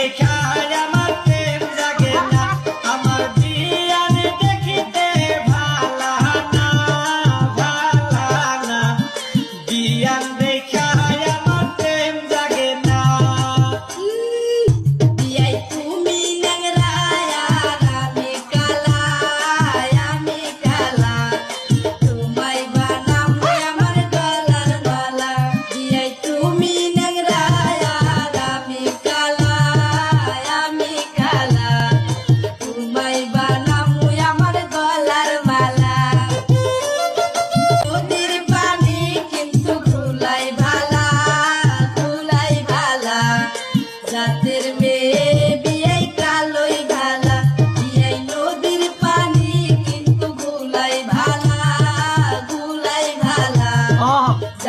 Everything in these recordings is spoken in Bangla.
Hey, Kanye.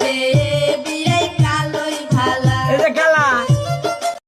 মেয়ে বিয়ে কালোই ভালা।